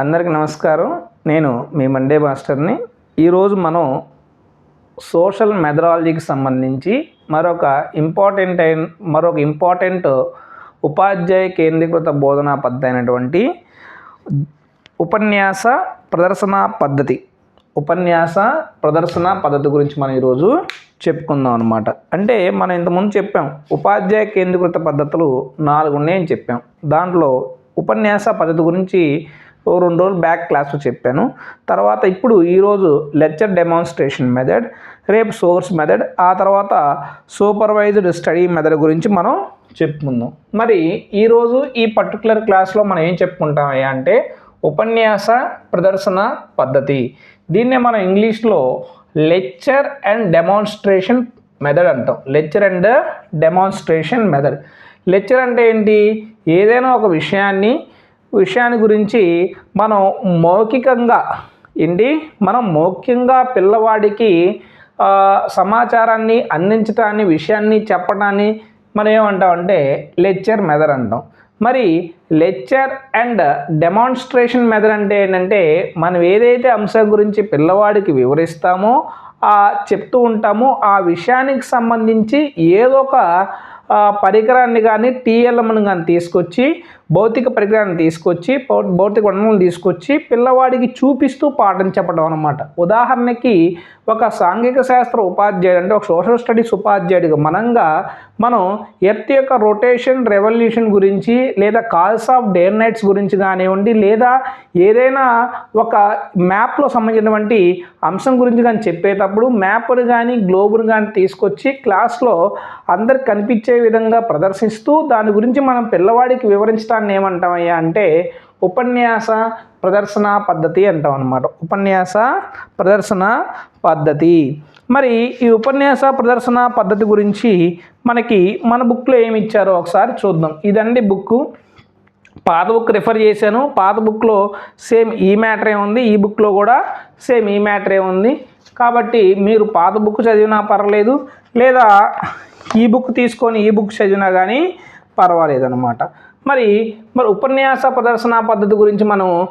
అందరికీ నమస్కారం. నేను మీ మండే మాస్టర్ని ఈరోజు మనం సోషల్ మెథడాలజీకి సంబంధించి మరొక ఇంపార్టెంట్ అయిన మరొక ఇంపార్టెంట్ ఉపాధ్యాయ కేంద్రీకృత బోధనా పద్ధతి అయినటువంటి ఉపన్యాస ప్రదర్శన పద్ధతి. ఉపన్యాస ప్రదర్శన పద్ధతి గురించి మనం ఈరోజు చెప్పుకుందాం అనమాట అంటే మనం ఇంతకుముందు చెప్పాం ఉపాధ్యాయ కేంద్రీకృత పద్ధతులు నాలుగు ఉన్నాయని చెప్పాం. దాంట్లో ఉపన్యాస పద్ధతి గురించి ఓ రెండు రోజులు బ్యాక్ క్లాస్లో చెప్పాను. తర్వాత ఇప్పుడు ఈరోజు లెక్చర్ డెమాన్స్ట్రేషన్ మెథడ్ రేపు సోర్స్ మెథడ్ ఆ తర్వాత సూపర్వైజ్డ్ స్టడీ మెథడ్ గురించి మనం చెప్పుకుందాం. మరి ఈరోజు ఈ పర్టికులర్ క్లాస్లో మనం ఏం చెప్పుకుంటామయ్యా అంటే ఉపన్యాస ప్రదర్శన పద్ధతి. దీన్నే మనం ఇంగ్లీష్లో లెక్చర్ అండ్ డెమాన్స్ట్రేషన్ మెథడ్ అంటాం. Lecture and demonstration method. Lecture అంటే ఏంటి? ఏదైనా ఒక విషయాన్ని విషయాన్ని గురించి మనం మౌఖికంగా ఏంటి మనం మౌఖ్యంగా పిల్లవాడికి సమాచారాన్ని అందించటాన్ని విషయాన్ని చెప్పడాన్ని మనం ఏమంటామంటే లెక్చర్ మెథడ్ అంటాం. మరి లెక్చర్ అండ్ డెమాన్స్ట్రేషన్ మెథడ్ అంటే ఏంటంటే మనం ఏదైతే అంశం గురించి పిల్లవాడికి వివరిస్తామో చెప్తూ ఉంటామో ఆ విషయానికి సంబంధించి ఏదో ఒక పరికరాన్ని కానీ టీఎల్ఎంను కానీ తీసుకొచ్చి భౌతిక పరికరాన్ని తీసుకొచ్చి భౌతిక వనరులను తీసుకొచ్చి పిల్లవాడికి చూపిస్తూ పాఠం చెప్పడం అనమాట ఉదాహరణకి ఒక సాంఘిక శాస్త్ర ఉపాధ్యాయుడు అంటే ఒక సోషల్ స్టడీస్ ఉపాధ్యాయుడికి మనంగా మనం ఎర్త్ యొక్క రొటేషన్ రెవల్యూషన్ గురించి లేదా కాల్స్ ఆఫ్ డే నైట్స్ గురించి కానివ్వండి లేదా ఏదైనా ఒక మ్యాప్లో సంబంధించినటువంటి అంశం గురించి కానీ చెప్పేటప్పుడు మ్యాప్ను కానీ గ్లోబును కానీ తీసుకొచ్చి క్లాస్లో అందరికి కనిపించే విధంగా ప్రదర్శిస్తూ దాని గురించి మనం పిల్లవాడికి వివరించడాన్ని ఏమంటామయ్యా అంటే ఉపన్యాస ప్రదర్శన పద్ధతి అంటాం అనమాట ఉపన్యాస ప్రదర్శన పద్ధతి. మరి ఈ ఉపన్యాస ప్రదర్శన పద్ధతి గురించి మనకి మన బుక్లో ఏమి ఇచ్చారో ఒకసారి చూద్దాం. ఇదండి బుక్ పాత బుక్ రిఫర్ చేశాను. పాత బుక్లో సేమ్ ఈ మ్యాటరే ఉంది. ఈ బుక్లో కూడా సేమ్ ఈ మ్యాటరే ఉంది. కాబట్టి మీరు పాత బుక్ చదివినా పర్వాలేదు లేదా ఈ బుక్ తీసుకొని ఈ బుక్ చదివినా కానీ పర్వాలేదన్నమాట. మరి మరి ఉపన్యాస ప్రదర్శన పద్ధతి గురించి మనం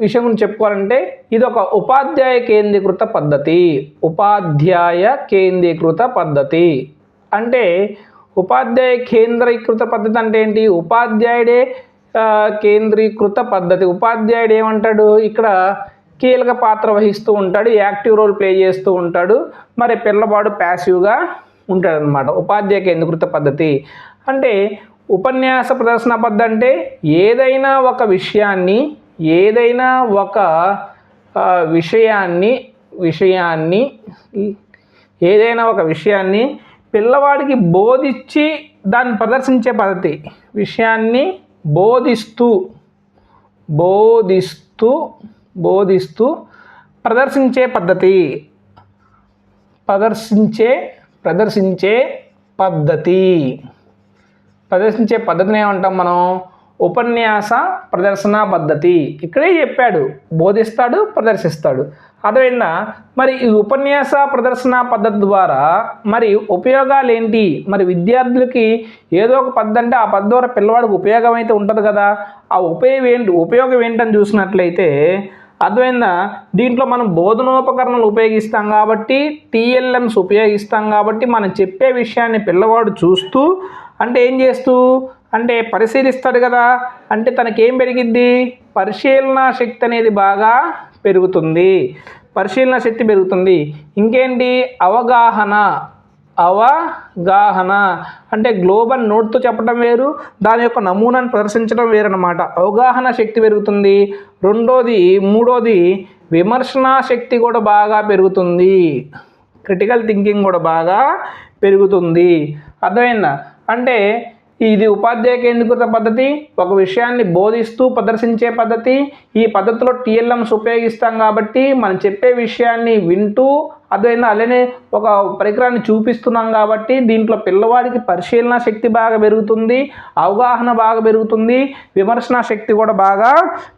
విషయం గురించి చెప్పుకోవాలంటే ఇది ఒక ఉపాధ్యాయ కేంద్రీకృత పద్ధతి. ఉపాధ్యాయ కేంద్రీకృత పద్ధతి. అంటే ఉపాధ్యాయ కేంద్రీకృత పద్ధతి అంటే ఏంటి? ఉపాధ్యాయుడే కేంద్రీకృత పద్ధతి. ఉపాధ్యాయుడు ఏమంటాడు? ఇక్కడ కీలక పాత్ర వహిస్తూ ఉంటాడు యాక్టివ్ రోల్ ప్లే చేస్తూ ఉంటాడు. మరి పిల్లవాడు ప్యాసివ్గా ఉంటాడనమాట ఉపాధ్యాయ కేంద్రీకృత పద్ధతి? అంటే ఉపన్యాస ప్రదర్శన పద్ధతి అంటే ఏదైనా ఒక విషయాన్ని ఏదైనా ఒక విషయాన్ని విషయాన్ని ఏదైనా ఒక విషయాన్ని పిల్లవాడికి బోధించి దాన్ని ప్రదర్శించే పద్ధతి. విషయాన్ని బోధిస్తూ బోధిస్తూ బోధిస్తూ ప్రదర్శించే పద్ధతి. ప్రదర్శించే ప్రదర్శించే పద్ధతి. ప్రదర్శించే పద్ధతిని ఏమంటాం మనం? ఉపన్యాస ప్రదర్శన పద్ధతి. ఇక్కడే చెప్పాడు. బోధిస్తాడు ప్రదర్శిస్తాడు. అదేవిధంగా మరి ఈ ఉపన్యాస ప్రదర్శన పద్ధతి ద్వారా మరి ఉపయోగాలు ఏంటి? మరి విద్యార్థులకి ఏదో ఒక పద్ధతి అంటే ఆ పద్ధతి ద్వారా పిల్లవాడికి ఉపయోగం అయితే ఉంటుంది కదా. ఆ ఉపయోగం ఏంటి? ఉపయోగం ఏంటని చూసినట్లయితే అర్థమైందా? దీంట్లో మనం బోధనోపకరణలు ఉపయోగిస్తాం కాబట్టి టీఎల్ఎంస్ ఉపయోగిస్తాం కాబట్టి మనం చెప్పే విషయాన్ని పిల్లవాడు చూస్తూ అంటే ఏం చేస్తూ? అంటే పరిశీలిస్తాడు కదా. అంటే తనకేం పెరిగిద్ది? పరిశీలన శక్తి అనేది బాగా పెరుగుతుంది. పరిశీలన శక్తి పెరుగుతుంది. ఇంకేంటి? అవగాహన. అవగాహన. అంటే గ్లోబల్ నోట్తో చెప్పడం వేరు దాని యొక్క నమూనాను ప్రదర్శించడం వేరనమాట అవగాహన శక్తి పెరుగుతుంది. రెండోది మూడోది విమర్శనా శక్తి కూడా బాగా పెరుగుతుంది. క్రిటికల్ థింకింగ్ కూడా బాగా పెరుగుతుంది. అర్థమైందా? అంటే ఇది ఉపాధ్యాయ కేంద్రీకృత పద్ధతి ఒక విషయాన్ని బోధిస్తూ ప్రదర్శించే పద్ధతి. ఈ పద్ధతిలో టీఎల్ఎంస్ ఉపయోగిస్తాం కాబట్టి మనం చెప్పే విషయాన్ని వింటూ అదైనా అలానే ఒక పరికరాన్ని చూపిస్తున్నాం కాబట్టి దీంట్లో పిల్లవాడికి పరిశీలన శక్తి బాగా పెరుగుతుంది అవగాహన బాగా పెరుగుతుంది విమర్శన శక్తి కూడా బాగా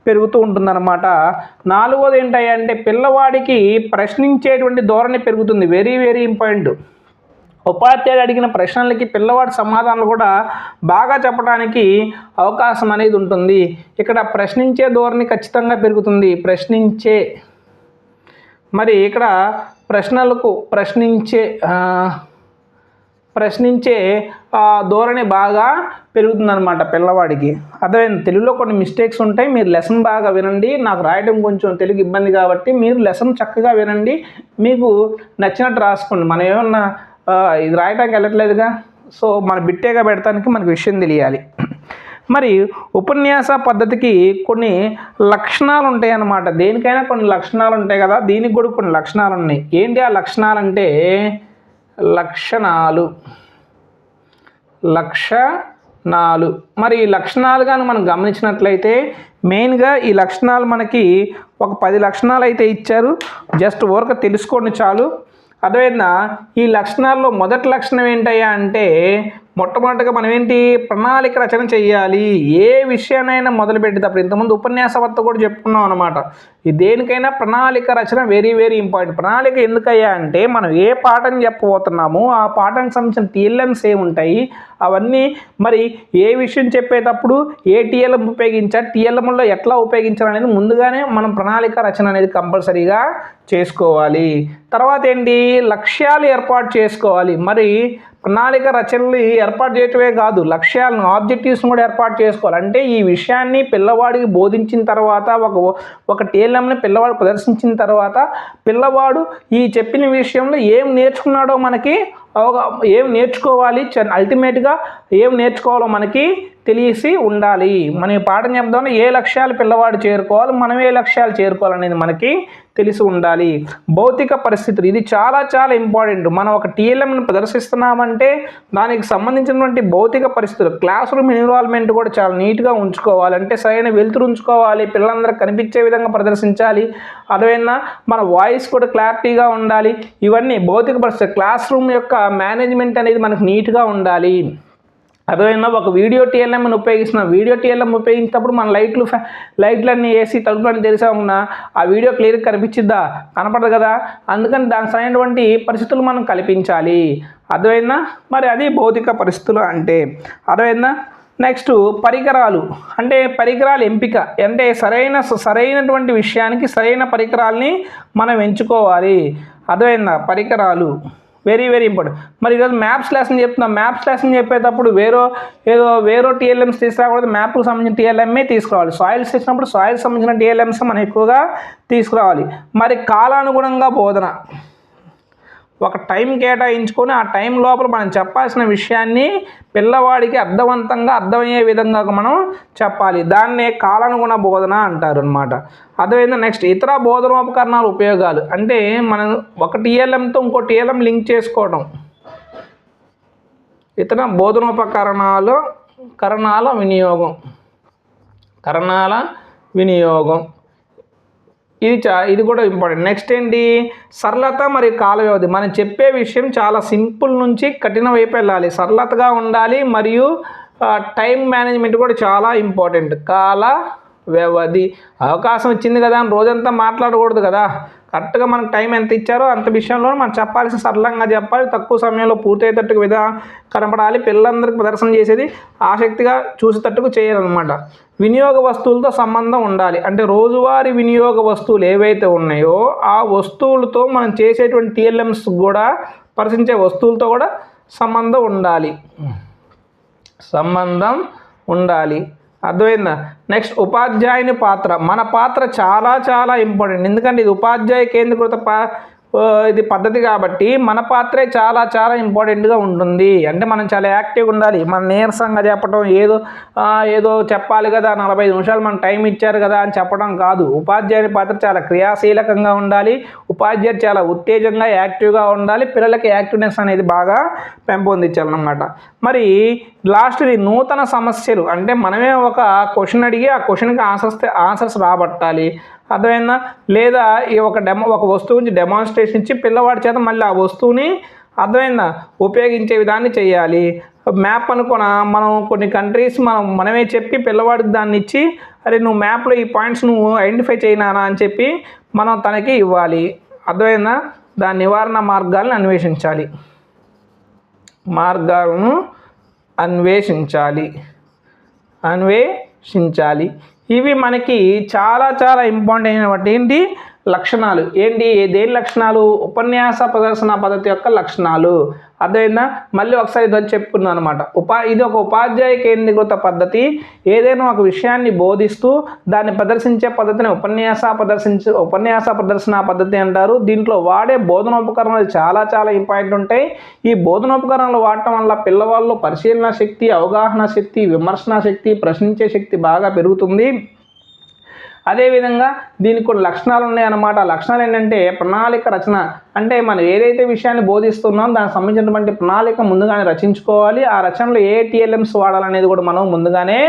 పెరుగుతూ ఉంటుందన్నమాట. నాలుగోది ఏంటంటే పిల్లవాడికి ప్రశ్నించేటువంటి ధోరణి పెరుగుతుంది. వెరీ వెరీ ఇంపార్టెంట్ ఉపాధ్యాయుడు అడిగిన ప్రశ్నలకి పిల్లవాడి సమాధానాలు కూడా బాగా చెప్పడానికి అవకాశం అనేది ఉంటుంది. ఇక్కడ ప్రశ్నించే ధోరణి ఖచ్చితంగా పెరుగుతుంది. ప్రశ్నించే. మరి ఇక్కడ ప్రశ్నలకు ప్రశ్నించే ప్రశ్నించే ఆ, ధోరణి బాగా పెరుగుతుందన్నమాట పిల్లవాడికి. అర్థమైంది? తెలుగులో కొన్ని మిస్టేక్స్ ఉంటాయి. మీరు లెసన్ బాగా వినండి. నాకు రాయడం కొంచెం తెలుగు ఇబ్బంది కాబట్టి మీరు లెసన్ చక్కగా వినండి. మీకు నచ్చినట్టు రాసుకోండి. మనం ఏమన్నా ఇది రాయడానికి వెళ్ళట్లేదుగా. సో మన బిట్టేగా పెడతానికి మనకు విషయం తెలియాలి. మరి ఉపన్యాస పద్ధతికి కొన్ని లక్షణాలు ఉంటాయి అన్నమాట దేనికైనా కొన్ని లక్షణాలు ఉంటాయి కదా దీనికి కూడా కొన్ని లక్షణాలు ఉన్నాయి ఏంటి ఆ లక్షణాలు అంటే లక్షణాలు. లక్షణాలు. మరి ఈ లక్షణాలు కానీ మనం గమనించినట్లయితే మెయిన్గా ఈ లక్షణాలు మనకి ఒక పది లక్షణాలు అయితే ఇచ్చారు. జస్ట్ ఊరక తెలుసుకోండి చాలు. అర్థమైందా? ఈ లక్షణాల్లో మొదటి లక్షణం ఏంటయ్యా అంటే మొట్టమొదటిగా మనం ఏంటి? ప్రణాళిక రచన చేయాలి ఏ విషయానైనా మొదలు పెట్టేటప్పుడు ఇంతకుముందు ఉపన్యాసవత్త కూడా చెప్పుకున్నాం అనమాట దేనికైనా ప్రణాళిక రచన వెరీ వెరీ ఇంపార్టెంట్ ప్రణాళిక ఎందుకయ్యా అంటే మనం ఏ పాఠం చెప్పబోతున్నామో ఆ పాఠానికి సంబంధించిన టీఎల్ఎంస్ ఏముంటాయి? అవన్నీ మరి ఏ విషయం చెప్పేటప్పుడు ఏ టీఎల్ఎం ఉపయోగించాలి? టీఎల్ఎంలో ఎట్లా ఉపయోగించాలి అనేది ముందుగానే మనం ప్రణాళిక రచన అనేది కంపల్సరీగా చేసుకోవాలి. తర్వాత ఏంటి? లక్ష్యాలు ఏర్పాటు చేసుకోవాలి. మరి ప్రణాళిక రచనలు ఏర్పాటు చేయటమే కాదు లక్ష్యాలను ఆబ్జెక్టివ్స్ కూడా ఏర్పాటు చేసుకోవాలి. అంటే ఈ విషయాన్ని పిల్లవాడికి బోధించిన తర్వాత ఒక ఒక టేలంని పిల్లవాడు ప్రదర్శించిన తర్వాత పిల్లవాడు ఈ చెప్పిన విషయంలో ఏం నేర్చుకున్నాడో మనకి ఏం నేర్చుకోవాలి అల్టిమేట్గా ఏం నేర్చుకోవాలో మనకి తెలిసి ఉండాలి. మనం ఈ పాఠం చెప్దాం ఏ లక్ష్యాలు పిల్లవాడు చేరుకోవాలి మనం ఏ లక్ష్యాలు చేరుకోవాలనేది మనకి తెలిసి ఉండాలి. భౌతిక పరిస్థితులు ఇది చాలా చాలా ఇంపార్టెంట్ మనం ఒక టీఎల్ఎంను ప్రదర్శిస్తున్నామంటే దానికి సంబంధించినటువంటి భౌతిక పరిస్థితులు క్లాస్ రూమ్ ఎన్విరాన్మెంట్ కూడా చాలా నీట్గా ఉంచుకోవాలి. అంటే సరైన వెలుతురు ఉంచుకోవాలి పిల్లలందరూ కనిపించే విధంగా ప్రదర్శించాలి. అదేవిధంగా మన వాయిస్ కూడా క్లారిటీగా ఉండాలి. ఇవన్నీ భౌతిక పరిస్థితులు క్లాస్ రూమ్ యొక్క మేనేజ్మెంట్ అనేది మనకు నీట్గా ఉండాలి. అదేవిధంగా ఒక వీడియో టీఎల్ఎంని ఉపయోగిస్తున్నాం. వీడియో టీఎల్ఎం ఉపయోగించినప్పుడు మన లైట్లు లైట్లన్నీ వేసి తలుపులన్నీ తెరిసామున్నా ఆ వీడియో క్లియర్గా కనిపించిద్దా? కనపడదు కదా. అందుకని దానికి సరైనటువంటి పరిస్థితులు మనం కల్పించాలి. అర్థమైందా? మరి అది భౌతిక పరిస్థితులు అంటే. అర్థమైందా? నెక్స్ట్ పరికరాలు. అంటే పరికరాల ఎంపిక. అంటే సరైన సరైనటువంటి విషయానికి సరైన పరికరాల్ని మనం ఎంచుకోవాలి. అర్థమైందా? పరికరాలు. వెరీ వెరీ ఇంపార్టెంట్ మరి ఈరోజు మ్యాప్స్ లెసన్ చెప్తున్నాం. మ్యాప్స్ లెసన్ చెప్పేటప్పుడు వేరే ఏదో వేరే టీఎల్ఎంస్ తీసుకురాకూడదు. మ్యాప్కి సంబంధించిన టీఎల్ఎంఏ తీసుకురావాలి? సాయిల్స్ ఇచ్చినప్పుడు సాయిల్స్ సంబంధించిన టీఎల్ఎమ్స్ మనం ఎక్కువగా తీసుకురావాలి. మరి కాలానుగుణంగా బోధన. ఒక టైం కేటాయించుకొని ఆ టైం లోపల మనం చెప్పాల్సిన విషయాన్ని పిల్లవాడికి అర్థవంతంగా అర్థమయ్యే విధంగా మనం చెప్పాలి. దాన్నే కాలానుగుణ బోధన అంటారు అనమాట అర్థమైందా? నెక్స్ట్ ఇతర బోధనోపకరణాల ఉపయోగాలు. అంటే మనం ఒక టీఎల్ఎంతో ఇంకో టీఎల్ఎం లింక్ చేసుకోవడం ఇతర బోధనోపకరణాలు కరణాల వినియోగం. కరణాల వినియోగం. ఇది చా ఇది కూడా ఇంపార్టెంట్ నెక్స్ట్ ఏంటి? సరళత మరియు కాల వ్యవధి మనం చెప్పే విషయం చాలా సింపుల్ నుంచి కఠిన వైపు వెళ్ళాలి. సరళతగా ఉండాలి మరియు టైం మేనేజ్మెంట్ కూడా చాలా ఇంపార్టెంట్ కాల వ్యవధి అవకాశం ఇచ్చింది కదా అని రోజంతా మాట్లాడకూడదు కదా. కరెక్ట్గా మనకు టైం ఎంత ఇచ్చారో అంత విషయంలో మనం చెప్పాల్సిన సరళంగా చెప్పాలి. తక్కువ సమయంలో పూర్తయ్యేటట్టుగా విధా కనపడాలి. పిల్లలందరికీ ప్రదర్శన చేసేది ఆసక్తిగా చూసేటట్టుకు చేయాలన్నమాట. వినియోగ వస్తువులతో సంబంధం ఉండాలి. అంటే రోజువారీ వినియోగ వస్తువులు ఏవైతే ఉన్నాయో ఆ వస్తువులతో మనం చేసేటువంటి టీఎల్ఎంస్ కూడా పరిశీలించే వస్తువులతో కూడా సంబంధం ఉండాలి. సంబంధం ఉండాలి. అర్థమైందా? నెక్స్ట్ ఉపాధ్యాయుని పాత్ర. మన పాత్ర చాలా చాలా ఇంపార్టెంట్ ఎందుకంటే ఇది ఉపాధ్యాయ కేంద్రీకృత పా ఇది పద్ధతి కాబట్టి మన పాత్రే చాలా చాలా ఇంపార్టెంట్గా ఉంటుంది. అంటే మనం చాలా యాక్టివ్గా ఉండాలి. మన నీరసంగా చెప్పడం ఏదో ఏదో చెప్పాలి కదా నలభై ఐదు నిమిషాలు మన టైం ఇచ్చారు కదా అని చెప్పడం కాదు. ఉపాధ్యాయుని పాత్ర చాలా క్రియాశీలకంగా ఉండాలి. ఉపాధ్యాయుడు చాలా ఉత్తేజంగా యాక్టివ్గా ఉండాలి. పిల్లలకి యాక్టివ్నెస్ అనేది బాగా పెంపొందించాలన్నమాట. మరి లాస్ట్ది నూతన సమస్యలు. అంటే మనమే ఒక క్వశ్చన్ అడిగి ఆ క్వశ్చన్కి ఆన్సర్స్ ఆన్సర్స్ రాబట్టాలి. అర్థమైందా? లేదా ఈ ఒక డెమో ఒక వస్తువు నుంచి డెమాన్స్ట్రేషన్ ఇచ్చి పిల్లవాడి చేత మళ్ళీ ఆ వస్తువుని అర్థమైందా? ఉపయోగించే విధాన్ని చేయాలి. మ్యాప్ అనుకున్న మనం కొన్ని కంట్రీస్ మనం మనమే చెప్పి పిల్లవాడికి దాన్ని ఇచ్చి అరే నువ్వు మ్యాప్లో ఈ పాయింట్స్ నువ్వు ఐడెంటిఫై చేయనానా? అని చెప్పి మనం తనకి ఇవ్వాలి. అర్థమైందా? దాని నివారణ మార్గాలను అన్వేషించాలి. మార్గాలను అన్వేషించాలి. అన్వేషించాలి. ఇవి మనకి చాలా చాలా ఇంపార్టెంట్ అయినటువంటి ఏంటి? లక్షణాలు. ఏంటి? దేని లక్షణాలు? ఉపన్యాస ప్రదర్శన పద్ధతి యొక్క లక్షణాలు. అర్థమైందా? మళ్ళీ ఒకసారి ఇది చెప్పుకున్నాను అనమాట ఉపా ఇది ఒక ఉపాధ్యాయ కేంద్రీకృత పద్ధతి. ఏదైనా ఒక విషయాన్ని బోధిస్తూ దాన్ని ప్రదర్శించే పద్ధతిని ఉపన్యాస ప్రదర్శించ ఉపన్యాస ప్రదర్శన పద్ధతి అంటారు. దీంట్లో వాడే బోధనోపకరణాలు చాలా చాలా ఇంపార్టెంట్ ఉంటాయి. ఈ బోధనోపకరణలు వాడటం వల్ల పిల్లవాళ్ళు పరిశీలన శక్తి అవగాహన శక్తి విమర్శన శక్తి ప్రశ్నించే శక్తి బాగా పెరుగుతుంది. అదేవిధంగా దీనికి కొన్ని లక్షణాలు ఉన్నాయన్నమాట. ఆ లక్షణాలు ఏంటంటే ప్రణాళిక రచన అంటే మనం ఏదైతే విషయాన్ని బోధిస్తున్నామో దానికి సంబంధించినటువంటి ప్రణాళిక ముందుగానే రచించుకోవాలి. ఆ రచనలో ఏ టీఎల్ఎంస్ వాడాలనేది కూడా మనం ముందుగానే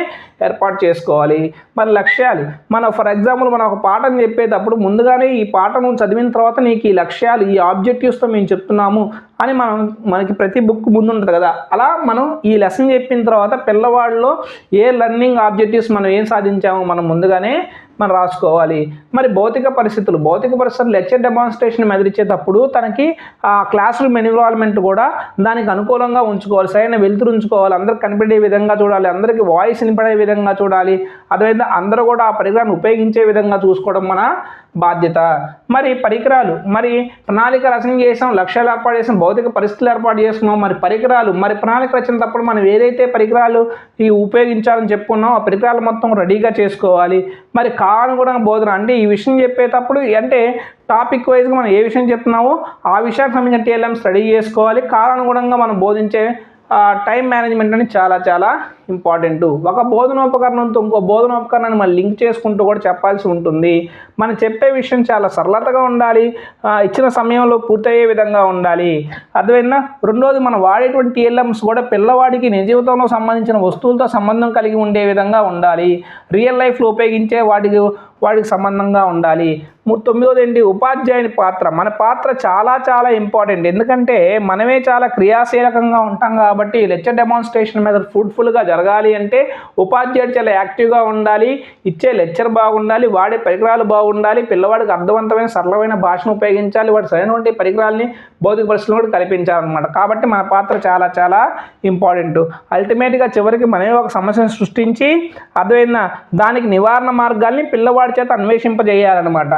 ఏర్పాటు చేసుకోవాలి. మరి లక్ష్యాలు. మన ఫర్ ఎగ్జాంపుల్ మనం ఒక పాఠం చెప్పేటప్పుడు ముందుగానే ఈ పాఠం చదివిన తర్వాత నీకు ఈ లక్ష్యాలు ఈ ఆబ్జెక్టివ్స్తో మేము చెప్తున్నాము అని మనం మనకి ప్రతి బుక్ ముందు ఉంటుంది కదా. అలా మనం ఈ లెసన్ చెప్పిన తర్వాత పిల్లవాడిలో ఏ లర్నింగ్ ఆబ్జెక్టివ్స్ మనం ఏం సాధించామో మనం ముందుగానే మనం రాసుకోవాలి. మరి భౌతిక పరిస్థితులు. భౌతిక పరిస్థితులు లెక్చర్ డెమాన్స్ట్రేషన్ మెదిరించేటప్పుడు తనకి ఆ క్లాస్ రూమ్ ఎన్విరాన్మెంట్ కూడా దానికి అనుకూలంగా ఉంచుకోవాలి సరైన వెలుతురు ఉంచుకోవాలి. అందరికి కనిపెట్టే విధంగా చూడాలి అందరికీ వాయిస్ వినపడే విధంగా చూడాలి. అదేవిధంగా అందరూ కూడా ఆ పరికరాన్ని ఉపయోగించే విధంగా చూసుకోవడం మన బాధ్యత. మరి పరికరాలు మరి ప్రణాళిక రచన చేసాం లక్ష్యాలు ఏర్పాటు చేసాం భౌతిక పరిస్థితులు ఏర్పాటు చేసుకున్నాం మరి పరికరాలు మరి ప్రణాళిక రచన తప్పుడు మనం ఏదైతే పరికరాలు ఈ ఉపయోగించాలని చెప్పుకున్నాం ఆ పరికరాలు మొత్తం రెడీగా చేసుకోవాలి. మరి కానుగుణంగా బోధన. అంటే ఈ విషయం చెప్పేటప్పుడు అంటే టాపిక్ వైజ్గా మనం ఏ విషయం చెప్తున్నామో ఆ విషయానికి సంబంధించిన టీఎల్ఎం స్టడీ చేసుకోవాలి. కాలానుగుణంగా మనం బోధించే టైం మేనేజ్మెంట్ అనేది చాలా చాలా ఇంపార్టెంట్ ఒక బోధనోపకరణంతో ఇంకో బోధనోపకరణాన్ని మనం లింక్ చేసుకుంటూ కూడా చెప్పాల్సి ఉంటుంది. మనం చెప్పే విషయం చాలా సరళతగా ఉండాలి. ఇచ్చిన సమయంలో పూర్తయ్యే విధంగా ఉండాలి. అర్థమైనా రెండోది మనం వాడేటువంటి టీఎల్ఎంస్ కూడా పిల్లవాడికి నిజ జీవితంలో సంబంధించిన వస్తువులతో సంబంధం కలిగి ఉండే విధంగా ఉండాలి. రియల్ లైఫ్లో ఉపయోగించే వాటికి వాడికి సంబంధంగా ఉండాలి. తొమ్మిదోది ఏంటి ఉపాధ్యాయుని పాత్ర. మన పాత్ర చాలా చాలా ఇంపార్టెంట్. ఎందుకంటే మనమే చాలా క్రియాశీలకంగా ఉంటాం కాబట్టి లెక్చర్ డెమాన్స్ట్రేషన్ మీద ఫ్రూట్ఫుల్గా జరగాలి అంటే ఉపాధ్యాయుడు చాలా యాక్టివ్గా ఉండాలి. ఇచ్చే లెక్చర్ బాగుండాలి. వాడే పరికరాలు బాగుండాలి. పిల్లవాడికి అర్థవంతమైన సరళమైన భాషను ఉపయోగించాలి. వాడి సరైనటువంటి పరికరాలని భౌతిక పరిస్థితులు కూడా కల్పించాలన్నమాట. కాబట్టి మన పాత్ర చాలా చాలా ఇంపార్టెంట్. అల్టిమేట్గా చివరికి మనమే ఒక సమస్యను సృష్టించి అర్థమైందా? దానికి నివారణ మార్గాల్ని పిల్లవాడు చేత అన్వేషింపజేయాలన్నమాట.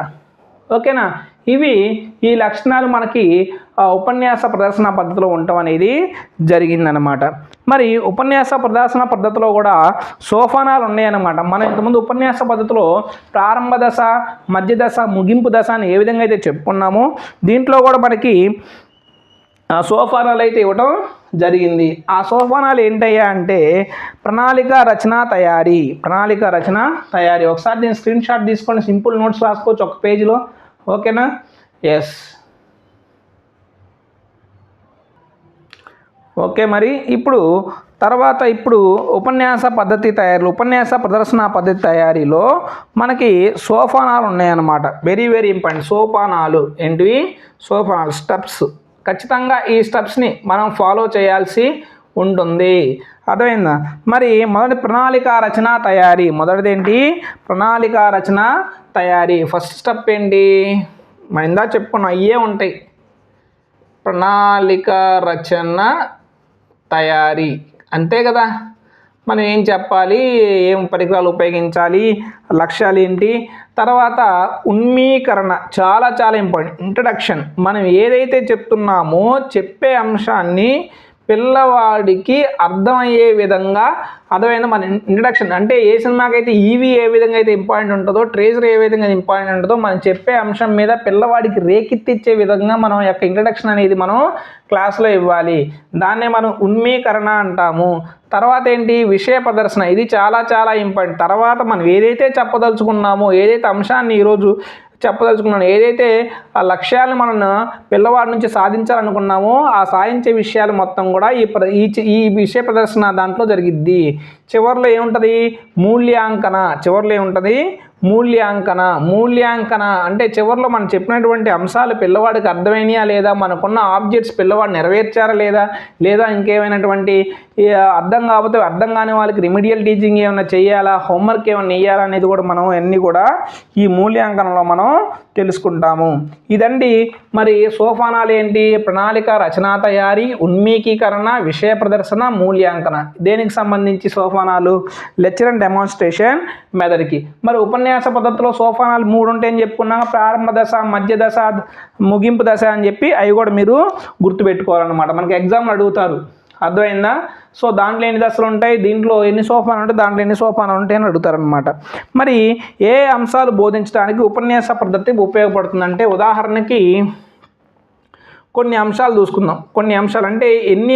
ఓకేనా? ఇవి ఈ లక్షణాలు మనకి ఉపన్యాస ప్రదర్శన పద్ధతిలో ఉండటం అనేది జరిగిందనమాట మరి ఉపన్యాస ప్రదర్శన పద్ధతిలో కూడా సోపానాలు ఉన్నాయన్నమాట. మనం ఇంతకుముందు ఉపన్యాస పద్ధతిలో ప్రారంభ దశ మధ్య దశ ముగింపు దశ అని ఏ విధంగా అయితే చెప్పుకున్నామో దీంట్లో కూడా మనకి సోఫానాలు సోపానాలు అయితే ఇవ్వటం జరిగింది. ఆ సోపానాలు ఏంటయ్యా అంటే ప్రణాళిక రచన తయారీ. ప్రణాళిక రచన తయారీ. ఒకసారి నేను స్క్రీన్ షాట్ తీసుకొని సింపుల్ నోట్స్ రాసుకోవచ్చు ఒక పేజీలో. ఓకేనా? ఎస్ ఓకే మరి ఇప్పుడు తర్వాత ఇప్పుడు ఉపన్యాస పద్ధతి తయారీ ఉపన్యాస ప్రదర్శన పద్ధతి తయారీలో మనకి సోపానాలు ఉన్నాయన్నమాట. వెరీ వెరీ ఇంపార్టెంట్ సోపానాలు ఏంటివి? సోపానాలు స్టెప్స్ ఖచ్చితంగా ఈ స్టెప్స్ని మనం ఫాలో చేయాల్సి ఉంటుంది. అర్థమైందా? మరి మొదటి ప్రణాళిక రచన తయారీ. మొదటిది ఏంటి ప్రణాళిక రచన తయారీ. ఫస్ట్ స్టెప్ ఏంటి? మనం ఇందా చెప్పుకున్నాం ఇవే ఉంటాయి. ప్రణాళిక రచన తయారీ. అంతే కదా? మనం ఏం చెప్పాలి? ఏం పరికరాలు ఉపయోగించాలి? లక్ష్యాలు ఏంటి? తర్వాత ఉన్మీకరణ చాలా చాలా ఇంపార్టెంట్. ఇంట్రడక్షన్. మనం ఏదైతే చెప్తున్నామో చెప్పే అంశాన్ని పిల్లవాడికి అర్థమయ్యే విధంగా అర్థమైన మన ఇంట్రడక్షన్ అంటే ఏ సినిమాకైతే ఈవీ ఏ విధంగా అయితే ఇంపార్టెంట్ ఉంటుందో ట్రేజర్ ఏ విధంగా ఇంపార్టెంట్ ఉంటుందో మనం చెప్పే అంశం మీద పిల్లవాడికి రేకెత్తిచ్చే విధంగా మనం యొక్క ఇంట్రడక్షన్ అనేది మనం క్లాస్లో ఇవ్వాలి. దాన్నే మనం ఉన్మీకరణ అంటాము. తర్వాత ఏంటి? విషయ ప్రదర్శన. ఇది చాలా చాలా ఇంపార్టెంట్ తర్వాత మనం ఏదైతే చెప్పదలుచుకున్నామో ఏదైతే అంశాన్ని ఈరోజు చెప్పదలుచుకున్నాను. ఏదైతే ఆ లక్ష్యాలను మనం పిల్లవాడి నుంచి సాధించాలనుకున్నామో ఆ సాధించే విషయాలు మొత్తం కూడా ఈ ప్ర ఈ విషయ ప్రదర్శన దాంట్లో జరిగిద్ది. చివరిలో ఏముంటుంది? మూల్యాంకన. చివరిలో ఏముంటుంది? మూల్యాంకన మూల్యాంకన అంటే చివరిలో మనం చెప్పినటువంటి అంశాలు పిల్లవాడికి అర్థమైనయా లేదా? మనకున్న ఆబ్జెక్ట్స్ పిల్లవాడు నెరవేర్చారా లేదా? లేదా ఇంకేమైనటువంటి అర్థం కాకపోతే అర్థం కాని వాళ్ళకి రిమిడియల్ టీచింగ్ ఏమైనా చేయాలా? హోంవర్క్ ఏమైనా ఇవ్వాలా అనేది కూడా మనం అన్నీ కూడా ఈ మూల్యాంకనంలో మనం తెలుసుకుంటాము. ఇదండి మరి సోపానాలు ఏంటి ప్రణాళిక రచనా తయారీ ఉన్మీకీకరణ విషయ ప్రదర్శన మూల్యాంకన. దేనికి సంబంధించి సోపానాలు లెక్చర్ అండ్ డెమాన్స్ట్రేషన్ మెదడికి మరి ఉపన్యాస పద్ధతిలో సోపానాలు మూడు ఉంటాయని చెప్పుకున్నాక ప్రారంభ దశ మధ్య దశ ముగింపు దశ అని చెప్పి అవి కూడా మీరు గుర్తుపెట్టుకోవాలన్నమాట. మనకి ఎగ్జామ్లు అడుగుతారు. అర్థమైందా? సో దాంట్లో ఎన్ని దశలు ఉంటాయి? దీంట్లో ఎన్ని సోపానాలు ఉంటాయి? దాంట్లో ఎన్ని సోపానాలు ఉంటాయి అని అడుగుతారనమాట మరి ఏ అంశాలు బోధించడానికి ఉపన్యాస పద్ధతి ఉపయోగపడుతుందంటే ఉదాహరణకి కొన్ని అంశాలు చూసుకుందాం. కొన్ని అంశాలు అంటే ఎన్ని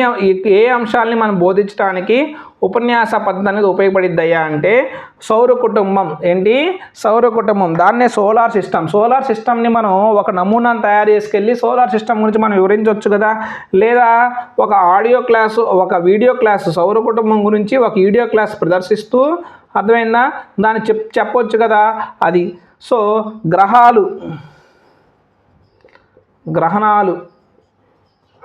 ఏ అంశాలని మనం బోధించడానికి ఉపన్యాస పద్ధతి అనేది ఉపయోగపడిద్దయ్యా అంటే సౌర కుటుంబం. ఏంటి? సౌర కుటుంబం. దాన్నే సోలార్ సిస్టమ్ సోలార్ సిస్టమ్ని మనం ఒక నమూనాను తయారు చేసుకెళ్ళి సోలార్ సిస్టమ్ గురించి మనం వివరించవచ్చు కదా? లేదా ఒక ఆడియో క్లాసు ఒక వీడియో క్లాసు సౌర కుటుంబం గురించి ఒక వీడియో క్లాస్ ప్రదర్శిస్తూ అర్థమైందా? దాన్ని చెప్ చెప్పొచ్చు కదా? అది. సో గ్రహాలు. గ్రహణాలు.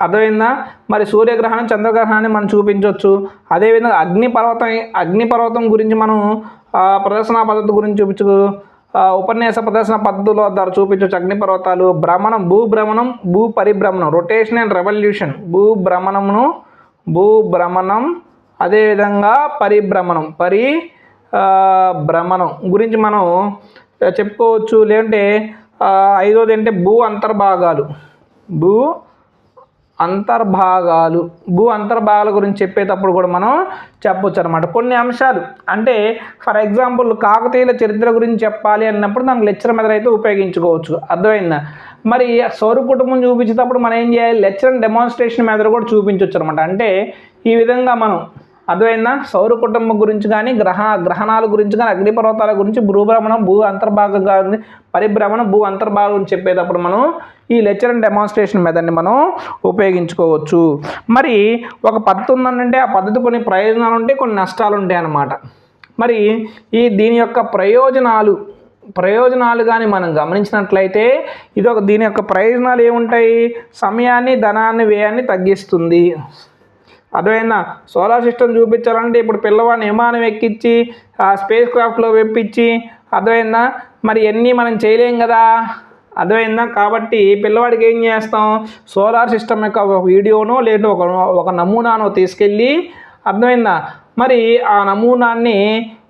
అర్థమైందా? మరి సూర్యగ్రహణం చంద్రగ్రహణాన్ని మనం చూపించవచ్చు అదేవిధంగా అగ్నిపర్వతం అగ్నిపర్వతం గురించి మనం ప్రదర్శన పద్ధతి గురించి చూపించు ఉపన్యాస ప్రదర్శన పద్ధతిలో ద్వారా చూపించవచ్చు అగ్నిపర్వతాలు భ్రమణం భూభ్రమణం భూ పరిభ్రమణం రొటేషన్ అండ్ రెవల్యూషన్ భూభ్రమణమును భూభ్రమణం అదేవిధంగా పరిభ్రమణం. పరి భ్రమణం గురించి మనం చెప్పుకోవచ్చు. లేదంటే ఐదోది అంటే భూ అంతర్భాగాలు. భూ అంతర్భాగాలు భూ అంతర్భాగాల గురించి చెప్పేటప్పుడు కూడా మనం చెప్పొచ్చు అనమాట కొన్ని అంశాలు అంటే ఫర్ ఎగ్జాంపుల్ కాకతీయుల చరిత్ర గురించి చెప్పాలి అన్నప్పుడు దానికి లెక్చర్ మెథడ్ అయితే ఉపయోగించుకోవచ్చు. అర్థమైందా? మరి సౌర కుటుంబం చూపించేటప్పుడు మనం ఏం చేయాలి? లెక్చర్ అండ్ డెమాన్స్ట్రేషన్ మెథడ్ కూడా చూపించవచ్చు అనమాట అంటే ఈ విధంగా మనం అర్థమైందా? సౌర కుటుంబం గురించి కానీ గ్రహ గ్రహణాల గురించి కానీ అగ్నిపర్వతాల గురించి భూభ్రమణం భూ అంతర్భాగం కానీ పరిభ్రమణం భూ అంతర్భాగం గురించి చెప్పేటప్పుడు మనం ఈ లెక్చర్ అండ్ డెమాన్స్ట్రేషన్ మెథడ్ని మనం ఉపయోగించుకోవచ్చు. మరి ఒక పద్ధతి ఉందంటే ఆ పద్ధతి కొన్ని ప్రయోజనాలు ఉంటాయి కొన్ని నష్టాలు ఉంటాయి అన్నమాట. మరి ఈ దీని యొక్క ప్రయోజనాలు ప్రయోజనాలు కానీ మనం గమనించినట్లయితే ఇది ఒక దీని యొక్క ప్రయోజనాలు ఏముంటాయి? సమయాన్ని ధనాన్ని వ్యయాన్ని తగ్గిస్తుంది. అర్థమైందా సోలార్ సిస్టమ్ చూపించాలంటే ఇప్పుడు పిల్లవాడిని విమానం ఎక్కించి ఆ స్పేస్ క్రాఫ్ట్లో వెప్పించి అర్థమైందా మరి ఎన్ని మనం చేయలేం కదా? అర్థమైందా? కాబట్టి పిల్లవాడికి ఏం చేస్తాం? సోలార్ సిస్టమ్ యొక్క ఒక వీడియోనో లేదా ఒక ఒక నమూనానో తీసుకెళ్ళి అర్థమైందా? మరి ఆ నమూనాన్ని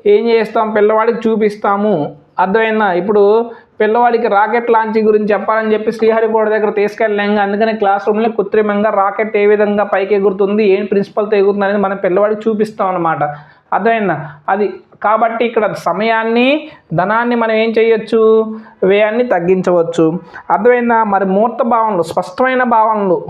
ఏం చేస్తాం? పిల్లవాడికి చూపిస్తాము. అర్థమైందా? ఇప్పుడు పిల్లవాడికి రాకెట్ లాంచింగ్ గురించి చెప్పాలని చెప్పి శ్రీహరికోట దగ్గర తీసుకెళ్ళలేం అందుకని క్లాస్ రూమ్లో కృత్రిమంగా రాకెట్ ఏ విధంగా పైకి ఎగురుతుంది ఏం ప్రిన్సిపల్తో ఎగురుతుంది అనేది మనం పిల్లవాడికి చూపిస్తాం అనమాట అర్థమైందా? అది కాబట్టి ఇక్కడ సమయాన్ని ధనాన్ని మనం ఏం చేయొచ్చు? వ్యయాన్ని తగ్గించవచ్చు. అర్థమైందా? మరి మూర్త భావనలు స్పష్టమైన భావనలు.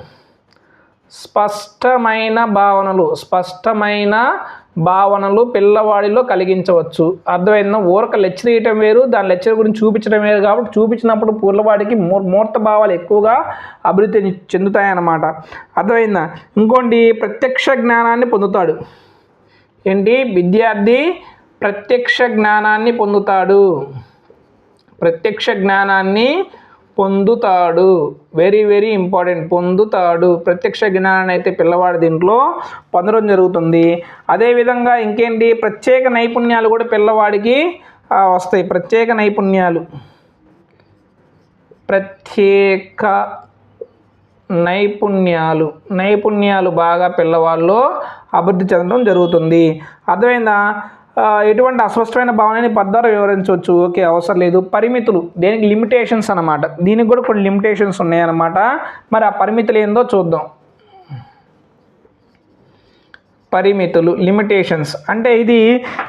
స్పష్టమైన భావనలు స్పష్టమైన భావనలు పిల్లవాడిలో కలిగించవచ్చు. అర్థమైందా? ఊరక లెక్చర్ ఇవ్వటం వేరు దాని లెక్చర్ గురించి చూపించడం వేరు కాబట్టి చూపించినప్పుడు పిల్లవాడికి మూ మూర్త భావాలు ఎక్కువగా అభివృద్ధి చెందుతాయన్నమాట. అర్థమైందా? ఇంకోటి ప్రత్యక్ష జ్ఞానాన్ని పొందుతాడు. ఏంటి? విద్యార్థి ప్రత్యక్ష జ్ఞానాన్ని పొందుతాడు. ప్రత్యక్ష జ్ఞానాన్ని పొందుతాడు. వెరీ వెరీ ఇంపార్టెంట్ పొందుతాడు. ప్రత్యక్ష జ్ఞానాన్ని అయితే పిల్లవాడి దీంట్లో పొందడం జరుగుతుంది. అదేవిధంగా ఇంకేంటి? ప్రత్యేక నైపుణ్యాలు కూడా పిల్లవాడికి వస్తాయి. ప్రత్యేక నైపుణ్యాలు. ప్రత్యేక నైపుణ్యాలు. నైపుణ్యాలు బాగా పిల్లవాళ్ళు అభివృద్ధి చెందడం జరుగుతుంది. అర్థమైందా? ఎటువంటి అస్పష్టమైన భావనని పద్దారు వివరించవచ్చు. ఓకే అవసరం లేదు. పరిమితులు. దేనికి? లిమిటేషన్స్ అనమాట దీనికి కూడా కొన్ని లిమిటేషన్స్ ఉన్నాయన్నమాట. మరి ఆ పరిమితులు ఏందో చూద్దాం. పరిమితులు లిమిటేషన్స్ అంటే ఇది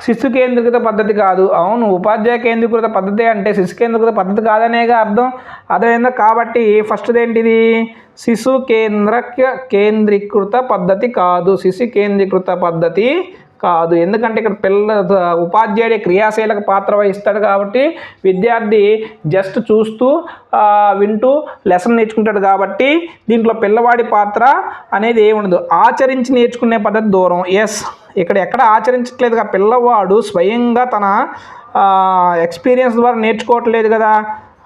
శిశు కేంద్రీకృత పద్ధతి కాదు. అవును ఉపాధ్యాయ కేంద్రీకృత పద్ధతి అంటే శిశు కేంద్రీకృత పద్ధతి కాదనేగా అర్థం. అదేందో కాబట్టి ఫస్ట్ ఏంటిది శిశు కేంద్ర కేంద్రీకృత పద్ధతి కాదు. శిశు కేంద్రీకృత పద్ధతి కాదు. ఎందుకంటే ఇక్కడ పిల్ల ఉపాధ్యాయుడి క్రియాశీలక పాత్ర వహిస్తాడు కాబట్టి విద్యార్థి జస్ట్ చూస్తూ వింటూ లెసన్ నేర్చుకుంటాడు కాబట్టి దీంట్లో పిల్లవాడి పాత్ర అనేది ఏముండదు. ఆచరించి నేర్చుకునే పద్ధతి దూరం. ఎస్ ఇక్కడ ఎక్కడ ఆచరించట్లేదుగా పిల్లవాడు స్వయంగా తన ఎక్స్పీరియన్స్ ద్వారా నేర్చుకోవట్లేదు కదా.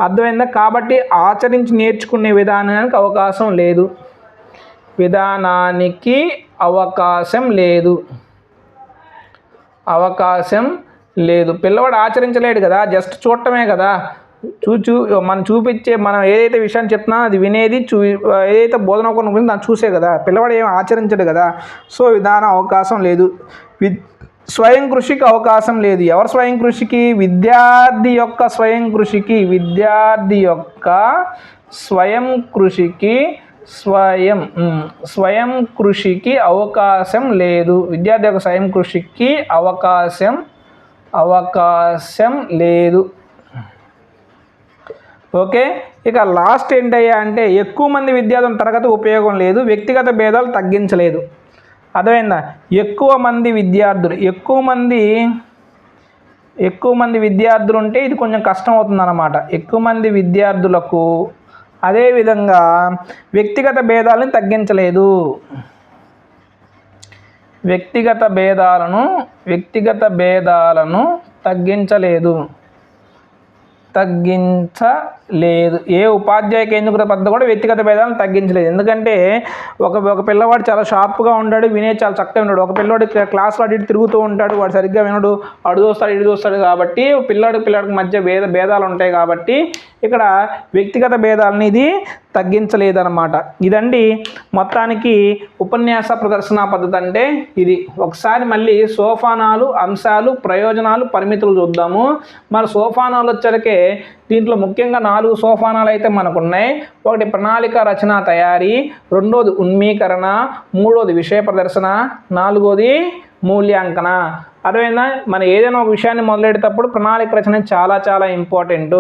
అర్థమైందా? కాబట్టి ఆచరించి నేర్చుకునే విధానానికి అవకాశం లేదు. విధానానికి అవకాశం లేదు. అవకాశం లేదు. పిల్లవాడు ఆచరించలేడు కదా జస్ట్ చూడటమే కదా. చూ చూ మనం చూపించే మనం ఏదైతే విషయాన్ని చెప్తున్నా అది వినేది చూ ఏదైతే బోధన కొన్ని గురించి దాన్ని చూసే కదా. పిల్లవాడు ఏం ఆచరించడు కదా. సో విధానం అవకాశం లేదు. వి స్వయం కృషికి అవకాశం లేదు. ఎవరు స్వయం కృషికి? విద్యార్థి యొక్క స్వయం కృషికి. విద్యార్థి యొక్క స్వయం కృషికి స్వయం స్వయం కృషికి అవకాశం లేదు. విద్యార్థి యొక్క స్వయం కృషికి అవకాశం అవకాశం లేదు. ఓకే? ఇక లాస్ట్ ఏంటయ్యా అంటే ఎక్కువ మంది విద్యార్థుల తరగతి ఉపయోగం లేదు వ్యక్తిగత భేదాలు తగ్గించలేదు. అర్థమైందా? ఎక్కువ మంది విద్యార్థులు ఎక్కువ మంది ఎక్కువ మంది విద్యార్థులు ఉంటే ఇది కొంచెం కష్టం అవుతుంది అన్నమాట ఎక్కువ మంది విద్యార్థులకు అదేవిధంగా వ్యక్తిగత భేదాలను తగ్గించలేదు. వ్యక్తిగత భేదాలను వ్యక్తిగత భేదాలను తగ్గించలేదు. తగ్గించలేదు ఏ ఉపాధ్యాయ కేంద్ర పద్ధతి కూడా వ్యక్తిగత భేదాలను తగ్గించలేదు. ఎందుకంటే ఒక ఒక పిల్లవాడు చాలా షార్ప్గా ఉంటాడు వినే చాలా చక్కగా ఉన్నాడు ఒక పిల్లవాడు క్లాస్లో అడిగి తిరుగుతూ ఉంటాడు వాడు సరిగ్గా వినడు అడు చూస్తాడు ఇటు చూస్తాడు కాబట్టి పిల్లాడు పిల్లాడికి మధ్య భేద భేదాలు ఉంటాయి కాబట్టి ఇక్కడ వ్యక్తిగత భేదాలని ఇది తగ్గించలేదన్నమాట. ఇదండి మొత్తానికి ఉపన్యాస ప్రదర్శన పద్ధతి అంటే ఇది. ఒకసారి మళ్ళీ సోఫానాలు అంశాలు ప్రయోజనాలు పరిమితులు చూద్దాము. మరి సోఫానాలు వచ్చరికే దీంట్లో ముఖ్యంగా నాలుగు సోఫానాలు అయితే మనకు ఉన్నాయి ఒకటి ప్రణాళిక రచన తయారీ రెండోది ఉన్మీకరణ మూడోది విషయ ప్రదర్శన నాలుగోది మూల్యాంకన. అర్థమైందా? మనం ఏదైనా ఒక విషయాన్ని మొదలెడేటప్పుడు ప్రణాళిక రచన చాలా చాలా ఇంపార్టెంట్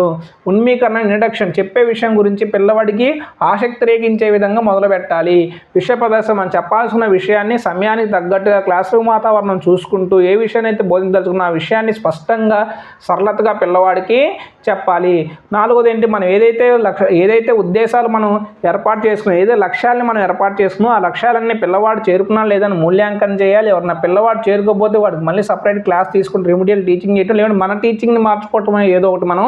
ఉన్మీకరణ ఇంట్రడక్షన్ చెప్పే విషయం గురించి పిల్లవాడికి ఆసక్తి రేగించే విధంగా మొదలు పెట్టాలి విషయ ప్రదర్శన మనం చెప్పాల్సిన విషయాన్ని సమయానికి తగ్గట్టుగా క్లాస్ రూమ్ వాతావరణం చూసుకుంటూ ఏ విషయాన్ని అయితే బోధించదలుచుకున్న ఆ విషయాన్ని స్పష్టంగా సరళతగా పిల్లవాడికి చెప్పాలి. నాలుగోది ఏంటి? మనం ఏదైతే లక్ష ఏదైతే ఉద్దేశాలు మనం ఏర్పాటు చేసుకున్నాం ఏదైతే లక్ష్యాలని మనం ఏర్పాటు చేసుకున్నాం ఆ లక్ష్యాలన్నీ పిల్లవాడు చేరుకున్నా లేదని మూల్యాంకనం చేయాలి. ఎవరన్నా పిల్లవాడు చేరుకోకపోతే వాడికి మళ్ళీ సపరేట్ క్లాస్ తీసుకుని రెమిడియల్ టీచింగ్ చేయటం లేదంటే మన టీచింగ్ని మార్చుకోవటం ఏదో ఒకటి మనం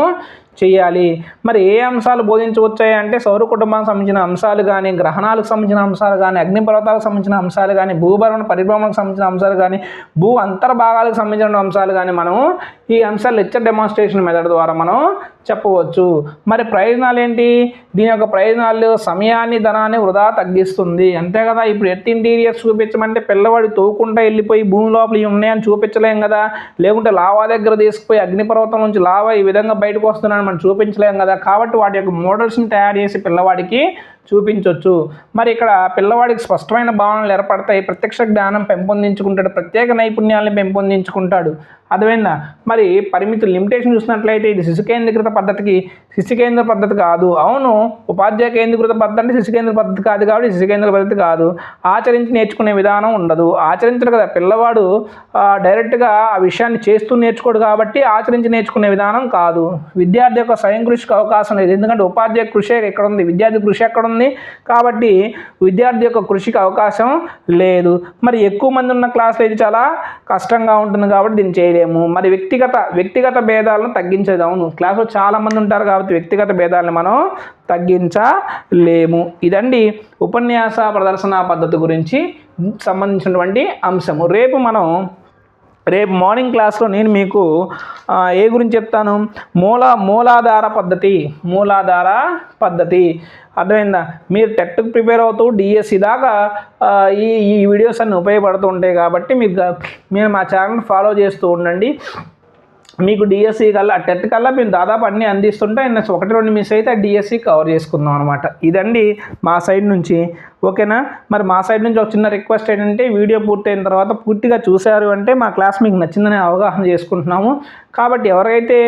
చేయాలి. మరి ఏ అంశాలు బోధించవచ్చాయి అంటే సౌర కుటుంబానికి సంబంధించిన అంశాలు కానీ గ్రహణాలకు సంబంధించిన అంశాలు కానీ అగ్నిపర్వతాలకు సంబంధించిన అంశాలు కానీ భూభరణ పరిభ్రమణకు సంబంధించిన అంశాలు కానీ భూ అంతర్భాగాలకు సంబంధించిన అంశాలు కానీ మనం ఈ అంశాలు లెక్చర్ డెమాన్స్ట్రేషన్ మెథడ్ ద్వారా మనం చెప్పవచ్చు. మరి ప్రయోజనాలు ఏంటి దీని యొక్క ప్రయోజనాలు సమయాన్ని ధనాన్ని వృధా తగ్గిస్తుంది. అంతే కదా? ఇప్పుడు ఎర్త్ ఇంటీరియర్స్ చూపించమంటే పిల్లవాడు తోకుండా వెళ్ళిపోయి భూమి లోపల ఉన్నాయని చూపించలేం కదా? లేకుంటే లావా దగ్గర తీసుకుపోయి అగ్నిపర్వతం నుంచి లావా ఈ విధంగా బయటకు వస్తున్నాయని మనం చూపించలేం కదా? కాబట్టి వాటి యొక్క మోడల్స్ని తయారు చేసి పిల్లవాడికి చూపించవచ్చు మరి ఇక్కడ పిల్లవాడికి స్పష్టమైన భావనలు ఏర్పడతాయి. ప్రత్యక్ష జ్ఞానం పెంపొందించుకుంటాడు. ప్రత్యేక నైపుణ్యాలను పెంపొందించుకుంటాడు. అర్థమైందా? మరి పరిమితులు లిమిటేషన్ చూసినట్లయితే ఇది శిశు కేంద్రీకృత పద్ధతికి శిశు కేంద్ర పద్ధతి కాదు. అవును ఉపాధ్యాయ కేంద్రీకృత పద్ధతి అంటే శిశు కేంద్ర పద్ధతి కాదు కాబట్టి శిశు కేంద్ర పద్ధతి కాదు. ఆచరించి నేర్చుకునే విధానం ఉండదు. ఆచరించడు కదా. పిల్లవాడు డైరెక్ట్గా ఆ విషయాన్ని చేస్తూ నేర్చుకోడు కాబట్టి ఆచరించి నేర్చుకునే విధానం కాదు. విద్యార్థి యొక్క స్వయం కృషికి అవకాశం లేదు. ఎందుకంటే ఉపాధ్యాయ కృషి ఎక్కడ ఉంది విద్యార్థి కృషి ఎక్కడ ఉంది కాబట్టి విద్యార్థి యొక్క కృషికి అవకాశం లేదు. మరి ఎక్కువ మంది ఉన్న క్లాసులు ఇది చాలా కష్టంగా ఉంటుంది కాబట్టి దీన్ని చేయలేము మరి వ్యక్తిగత వ్యక్తిగత భేదాలను తగ్గించేది అవును క్లాస్లో చాలామంది ఉంటారు కాబట్టి వ్యక్తిగత భేదాలను మనం తగ్గించలేము. ఇదండి ఉపన్యాస ప్రదర్శన పద్ధతి గురించి సంబంధించినటువంటి అంశము. రేపు మనం రేపు మార్నింగ్ క్లాస్లో నేను మీకు ఏ గురించి చెప్తాను? మూల మూలాధార పద్ధతి మూలాధార పద్ధతి. అర్థమైందా? మీరు టెట్కి ప్రిపేర్ అవుతూ డిఎస్సి దాకా ఈ ఈ వీడియోస్ అన్ని ఉపయోగపడుతూ ఉంటాయి కాబట్టి మీకు మీరు మా ఛానల్ ఫాలో చేస్తూ ఉండండి. మీకు డిఎస్సి కల్లా టెట్ కల్లా మేము దాదాపు అన్నీ అందిస్తుంటే ఆయన ఒకటి రెండు మిస్ అయితే ఆ డిఎస్సి కవర్ చేసుకుందాం అనమాట ఇదండి మా సైడ్ నుంచి. ఓకేనా? మరి మా సైడ్ నుంచి ఒక చిన్న రిక్వెస్ట్ ఏంటంటే వీడియో పూర్తయిన తర్వాత పూర్తిగా చూశారు అంటే మా క్లాస్ మీకు నచ్చిందని అవగాహన చేసుకుంటున్నాము. కాబట్టి ఎవరైతే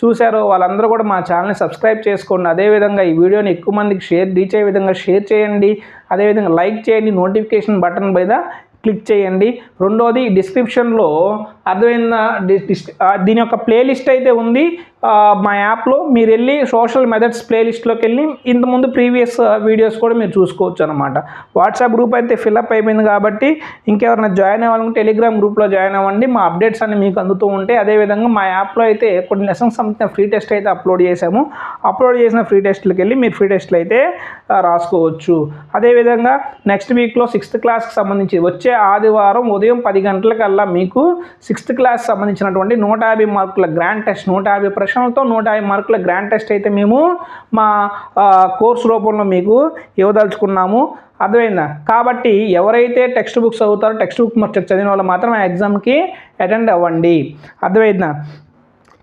చూశారో వాళ్ళందరూ కూడా మా ఛానల్ని సబ్స్క్రైబ్ చేసుకోండి. అదేవిధంగా ఈ వీడియోని ఎక్కువ మందికి షేర్ రీచ్ అయ్యే విధంగా షేర్ చేయండి. అదేవిధంగా లైక్ చేయండి. నోటిఫికేషన్ బటన్ మీద క్లిక్ చేయండి. రెండోది డిస్క్రిప్షన్లో అర్థమైన డిస్- దీని యొక్క ప్లేలిస్ట్ అయితే ఉంది. మా యాప్లో మీరు వెళ్ళి సోషల్ మెథడ్స్ ప్లేలిస్ట్లోకి వెళ్ళి ఇంతకుముందు ప్రీవియస్ వీడియోస్ కూడా మీరు చూసుకోవచ్చు అనమాట వాట్సాప్ గ్రూప్ అయితే ఫిల్అప్ అయిపోయింది కాబట్టి ఇంకెవరైనా జాయిన్ అవ్వాలనుకుంటే టెలిగ్రామ్ గ్రూప్లో జాయిన్ అవ్వండి. మా అప్డేట్స్ అన్ని మీకు అందుతూ ఉంటాయి అదేవిధంగా మా యాప్లో అయితే కొన్ని లెసన్స్ సంబంధించిన ఫ్రీ టెస్ట్ అయితే అప్లోడ్ చేసాము అప్లోడ్ చేసిన ఫ్రీ టెస్ట్లకు వెళ్ళి మీరు ఫ్రీ టెస్ట్లు అయితే రాసుకోవచ్చు. అదేవిధంగా నెక్స్ట్ వీక్లో సిక్స్త్ క్లాస్కి సంబంధించి వచ్చే ఆదివారం ఉదయం పది గంటలకల్లా మీకు సిక్స్త్ క్లాస్ సంబంధించినటువంటి నూట యాభై మార్కుల గ్రాండ్ టెస్ట్ నూట యాభై ప్రశ్నలతో నూట యాభై మార్కుల గ్రాండ్ టెస్ట్ అయితే మేము మా కోర్సు రూపంలో మీకు ఇవ్వదలుచుకున్నాము. అర్థమైందా? కాబట్టి ఎవరైతే టెక్స్ట్ బుక్స్ చదువుతారో టెక్స్ట్ బుక్ చదివిన వాళ్ళు మాత్రం ఆ ఎగ్జామ్కి అటెండ్ అవ్వండి. అర్థమైందా?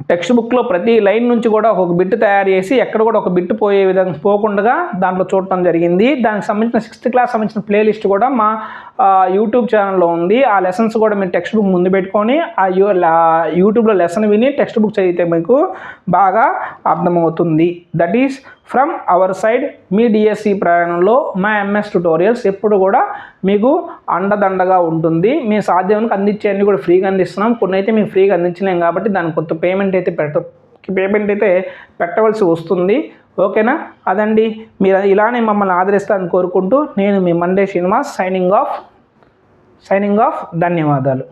టెక్స్ట్ బుక్లో ప్రతి లైన్ నుంచి కూడా ఒక బిట్ తయారు చేసి ఎక్కడ కూడా ఒక బిట్ పోయే విధంగా పోకుండా దాంట్లో చూడటం జరిగింది. దానికి సంబంధించిన సిక్స్త్ క్లాస్ సంబంధించిన ప్లేలిస్ట్ కూడా మా యూట్యూబ్ ఛానల్లో ఉంది. ఆ లెసన్స్ కూడా మీరు టెక్స్ట్ బుక్ ముందు పెట్టుకొని ఆ యూ లా- యూట్యూబ్లో లెసన్ విని టెక్స్ట్ బుక్ చదివితే మీకు బాగా అర్థమవుతుంది. That is from our side me DSC ప్రయాణంలో మా ఎంఎస్ ట్యుటోరియల్స్ ఎప్పుడు కూడా మీకు అండదండగా ఉంటుంది. మేము సాధ్యం అందించేయండి. కూడా ఫ్రీగా అందిస్తున్నాం. కొన్ని అయితే మేము ఫ్రీగా అందించలేం కాబట్టి దానికి కొంత పేమెంట్ అయితే పెట్ట పేమెంట్ అయితే పెట్టవలసి వస్తుంది. ఓకేనా? అదండి. మీరు ఇలానే మమ్మల్ని ఆదరిస్తారని కోరుకుంటూ నేను మీ Mande Srinivas signing off signing off ధన్యవాదాలు.